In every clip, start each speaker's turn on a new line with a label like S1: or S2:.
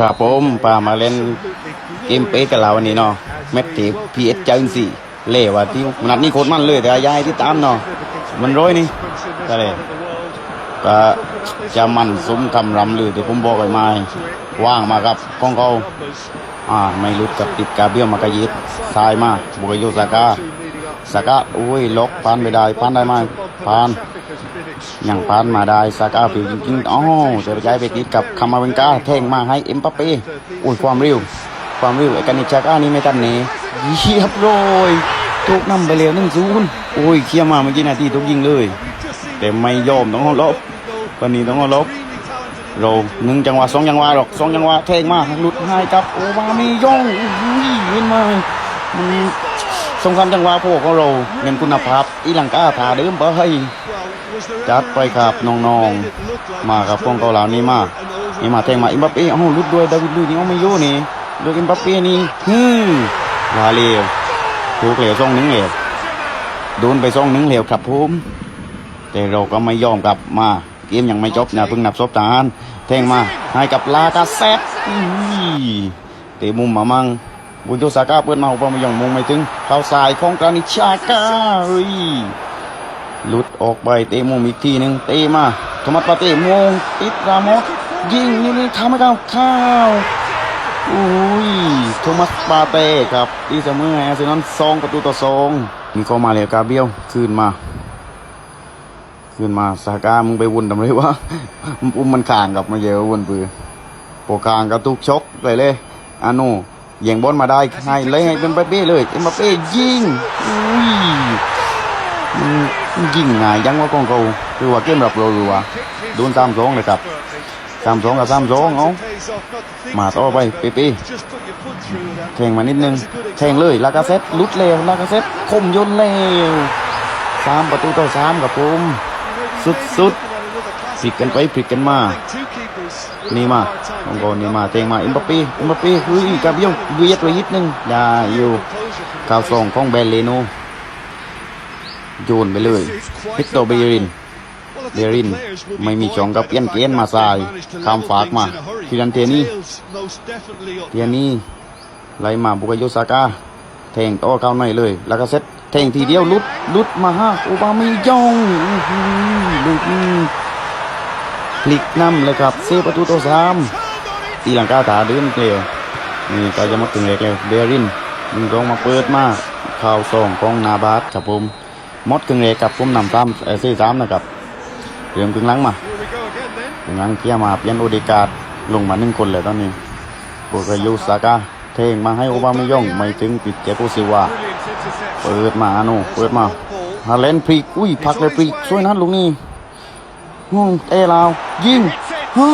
S1: ครับผมปามาเล่นเกมเป๊กับเราวันนี้เนาะแมตช์พีเอสเจังสี่เล่ว่าที่นัดนี้โคตรมันเลยแต่ยายที่ตามเนาะมันร้อยนี่ก็เลยก็จะมันซุ้มคำรำลือที่ผมบอกไปมาว่างมาครับกองเขาอ่าไม่รุดกับติดกาเบี้ยวมากระยิดซ้ายมาบุกโยสากาสากาอุ้ยล็อกพานไปได้พานได้ไหมพาน ยังพานมาได้ซาก้าผิวจริงๆอ๋อจะไปย้ายไปติดกับคามาเวนกาแทงมาให้เอ็มปัปเป้อุ้ยความเร็ว ความเร็วไอ้กันนิชาก้านี่ไม่ตันเนเยียบร้อยถูกนำไปเร็วนึ่งศูนย์โอ้ยเคลียร์มาเมื่อกี้นาทีทุกยิงเลย แต่ไม่ยอมต้องลบวันนี้ต้องลบเราหนึ่งจังหวะสองจังหวะหรอกสองจังหวะแทงมาหลุดให้กับโอบาเมยองยเห็นไหมมันสงครามจังหวะพวกของเราเงินคุณภาพอีหลังก้าถาเดิมไป จัดไปครับน้องๆ มากับพวกเกาเหลานี่มานี่มาแทงมาอิมบัปเป้เอ้าลุดด้วยดาวิดลุยนี่เอาไม่โยนี่ดูอิมบัปเป้นี่ฮึมวาเลวถูกเหลวซ่องหนึ่งเหลวโดนไปซ่องหนึ่งเหลวครับผมแต่เราก็ไม่ยอมกลับมาเกมยังไม่จบนะเพิ่งนับศพทหารแทงมาให้กับลากาเซตเตะมุมมามังบุญโตสาก้าเปิดมาอุปมายองมุงไม่ถึงเข้าสายของกานิชาก้าเฮ้ หลุดออกไปเตะมุมอีกทีหนึ่งเตะมาโทมัสปาเต้มงติดรามอสยิงนี่นี่ทำให้เขาเข้าวอุ้ยโทมัสปาเต้ครับตีเสมอให้อร์เซนอลสองประตูต่อสองมีเข้ามาเลยกาเบียวคืนมา คืนมาสาก้ามึงไปวุ่นทำไรวะมึงอุ้มมันข่างกับมาเยอะวุ่นปือโปกลางกระตุกชกเลยเลยอาน่แย่งบอลมาได้ให้เลยให้เป็นเป้เลยเอ็มบัปเป้ยิงอุ้ย ยิงง่ายยังว่ากองเขาคือว่าเกมรับเราหรือว่าโดนสามสองเลยครับสามสองกับสามสองเอามาต่อไปเปเป้แทงมานิดนึงแทงเลยลากาเซตลุดเร็วลากาเซตคมยนต์เร็วสามประตูต่อสามกับผมสุดสุดๆพลิกกันไปพลิกกันมานี่มาองโกนี่มาเตงมาอิมบัปเป้อิมบัปเป้เฮ้ยกาเบียวเวียดไว้นิดนึงได้อยู่ข่าวส่งของเบลเลโน โยนไปเลยฮิกโตเบรินเบรินไม่มีช่องกับเอียนเกนมาใส่ข้ามฝากมาฟิลันเทนี่เทียนี่ไล่มาบุกโยซากาแทงต่อเข้าในเลย แล้วก็เซตแทงทีเดียวลุดลุดมาฮะโอบามิยองหลูกนี้พลิกน้ำเลยครับเซฟประตูตัวสามตีหลังกาถาเดินเกลียวนี่ก็จะมาถึงเล็กแล้วเบรินมึงลงมาเปิดมาข่าวซองกองนาบาสครับผม มดกึ่งเอกกับผมนำซ้ำเอซี่ซ้ำนะครับเริ่มกึ่งหลังมากึ่งหลังเกียมาเปลี่ยนโอเดการลงมาหนึ่งคนเลยตอนนี้บุกยูซากาเทงมาให้โอบามิยองไม่ถึงปิดเจโปซิวาเปิดมาอาโนเปิดมาฮาเลนพริกอุ้ยพักเลยพริกช่วยนัดลูกนี้ห้องเตะลาวยิงฮ่า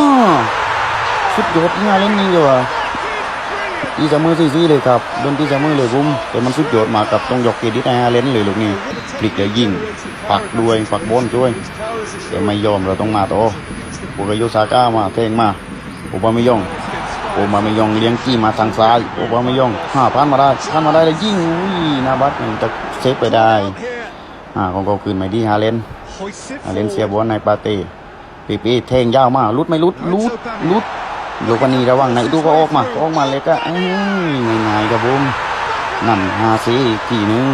S1: สุดยอดงานเล่นนี้เลยว่ะ ตีเสมอซี่ๆเลยครับโดนตีเสมอเลยบุ้มแต่มันสุดยอดมากับต้องยกเครดิตให้ฮาเลนเลยลูกนี้พลิกแล้วยิงปักด้วยปักบอลช่วยแต่ไม่ยอมเราต้องมาต่อโอกาโยซาก้ามาแทงมาโอบาไม่ยองโอบาไม่ยองเลี้ยงจี้มาทางซ้ายโอบาไม่ยองห้าพันมาได้พันมาได้แล้วยิงอุ้ยนาบัตมันจะเซฟไปได้อ่าของเขาคืนไม่ดีฮาเลนฮาเลนเสียบอลในปาเต้ปีปีแทงยาวมาลุดไม่ลุดลุดลุด ลูกวันนี้ระวังไหนดูก็ออกมาออกมาเลยก็เอ้ยง่ายๆครับผมนำหาซีอีกทีหนึง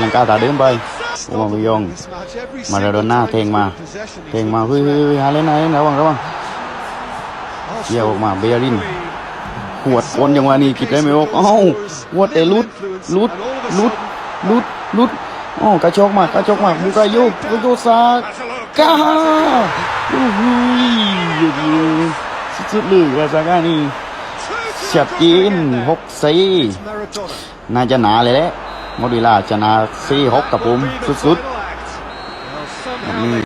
S1: ลังกาตาเดิมไปโอ้มาบยอง มาราโดน่าเทงมาเทงมาเฮ้ยเฮ้ยฮาเลนไหนระวังระวังเกี่ยวออกมาเบียรินหวดวนอย่างวันนี้กิบได้ไหมโอ้เอ้าหวดแต่ลุดลุดลุดลุดลุดอ๋อกระชกมากระชกมากบุกาโยบุกโยซาก้าโอ้โห สุดๆเลยว่าซาก้านี่ชัดเจนหกสี่น่าจะหนาเลยแหละโมดิลาชนะสี่หกกับผมสุดๆแบบนี้